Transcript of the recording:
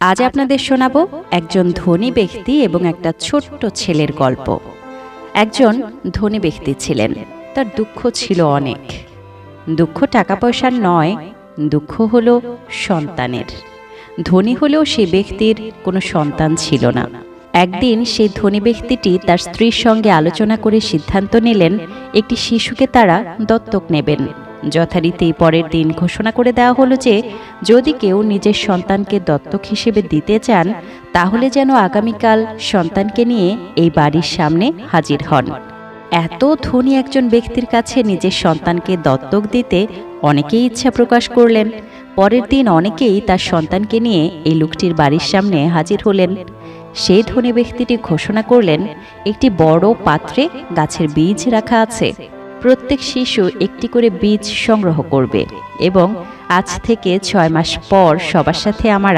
আজ আপনাদের শোনাবো একজন ধনী ব্যক্তি এবং একটা ছোট্ট ছেলের গল্প। একজন ধনী ব্যক্তি ছিলেন, তার দুঃখ ছিল অনেক। দুঃখ টাকা পয়সার নয়, দুঃখ হলো সন্তানের। ধনী হলেও সে ব্যক্তির কোনো সন্তান ছিল না। একদিন সেই ধনী ব্যক্তিটি তার স্ত্রীর সঙ্গে আলোচনা করে সিদ্ধান্ত নিলেন, একটি শিশুকে তারা দত্তক নেবেন। যথারীতি পরের দিন ঘোষণা করে দেওয়া হলো যে, যদি কেউ নিজের সন্তানকে দত্তক হিসেবে দিতে চান, তাহলে যেন আগামীকাল সন্তানকে নিয়ে এই বাড়ির সামনে হাজির হন। এত ধনী একজন ব্যক্তির কাছে নিজের সন্তানকে দত্তক দিতে অনেকেই ইচ্ছা প্রকাশ করলেন। পরের দিন অনেকেই তার সন্তানকে নিয়ে এই লোকটির বাড়ির সামনে হাজির হলেন। সেই ধনী ব্যক্তিটি ঘোষণা করলেন, একটি বড় পাত্রে গাছের বীজ রাখা আছে। প্রত্যেক শিশু একটি করে বীজ সংগ্রহ করবে এবং আজ থেকে ছয় মাস পর সবার সাথে আমার